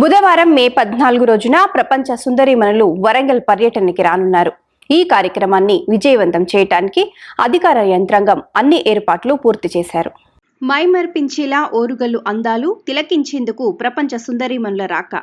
బుధవారం మే పద్నాలుగు రోజున ప్రపంచ సుందరీమణులు వరంగల్ పర్యటనకి రానున్నారు. ఈ కార్యక్రమాన్ని విజయవంతం చేయటానికి అధికార యంత్రాంగం అన్ని ఏర్పాట్లు పూర్తి చేశారు. మైమర్పించేలా ఓరుగల్లు అందాలు తిలకించేందుకు ప్రపంచ సుందరీమణుల రాక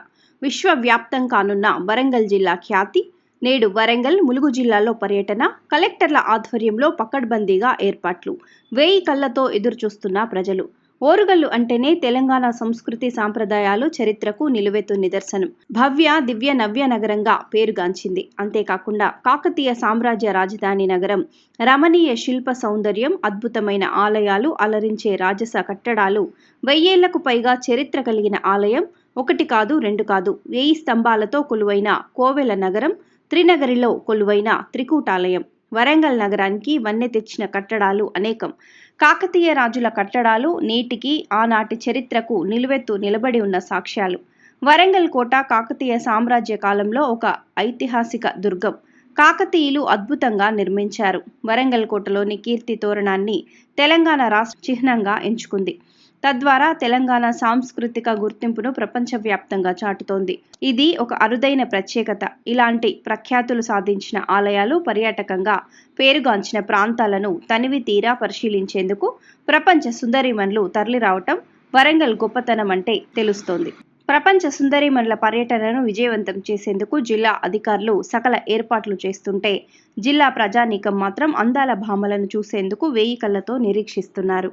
విశ్వవ్యాప్తం కానున్న వరంగల్ జిల్లా ఖ్యాతి నేడు వరంగల్ ములుగు జిల్లాలో పర్యటన కలెక్టర్ల ఆధ్వర్యంలో పకడ్బందీగా ఏర్పాట్లు వేయి కళ్ళతో ఎదురుచూస్తున్న ప్రజలు. ఓరుగల్లు అంటేనే తెలంగాణ సంస్కృతి సాంప్రదాయాలు చరిత్రకు నిలువెత్తు నిదర్శనం. భవ్య దివ్య నవ్య నగరంగా పేరుగాంచింది. అంతేకాకుండా కాకతీయ సామ్రాజ్య రాజధాని నగరం రమణీయ శిల్ప సౌందర్యం అద్భుతమైన ఆలయాలు అలరించే రాజస కట్టడాలు వెయ్యేళ్ళకు పైగా చరిత్ర కలిగిన ఆలయం ఒకటి కాదు రెండు కాదు వేయి స్తంభాలతో కొలువైన కోవెల నగరం త్రినగరిలో కొలువైన త్రికూటాలయం. వరంగల్ నగరానికి వన్నె తెచ్చిన కట్టడాలు అనేకం. కాకతీయ రాజుల కట్టడాలు నేటికి ఆనాటి చరిత్రకు నిలువెత్తు నిలబడి ఉన్న సాక్ష్యాలు. వరంగల్ కోట కాకతీయ సామ్రాజ్య కాలంలో ఒక ఐతిహాసిక దుర్గం. కాకతీయులు అద్భుతంగా నిర్మించారు. వరంగల్ కోటలోని కీర్తి తోరణాన్ని తెలంగాణ రాష్ట్ర చిహ్నంగా ఎంచుకుంది. తద్వారా తెలంగాణ సాంస్కృతిక గుర్తింపును ప్రపంచవ్యాప్తంగా చాటుతోంది. ఇది ఒక అరుదైన ప్రత్యేకత. ఇలాంటి ప్రఖ్యాతులు సాధించిన ఆలయాలు పర్యాటకంగా పేరుగాంచిన ప్రాంతాలను తనివి తీరా పరిశీలించేందుకు ప్రపంచ సుందరిమన్లు తరలిరావటం వరంగల్ గొప్పతనం అంటే తెలుస్తోంది. ప్రపంచ సుందరిమణుల పర్యటనను విజయవంతం చేసేందుకు జిల్లా అధికారులు సకల ఏర్పాట్లు చేస్తుంటే జిల్లా ప్రజానీకం మాత్రం అందాల భామలను చూసేందుకు వేయి కళ్ళతో నిరీక్షిస్తున్నారు.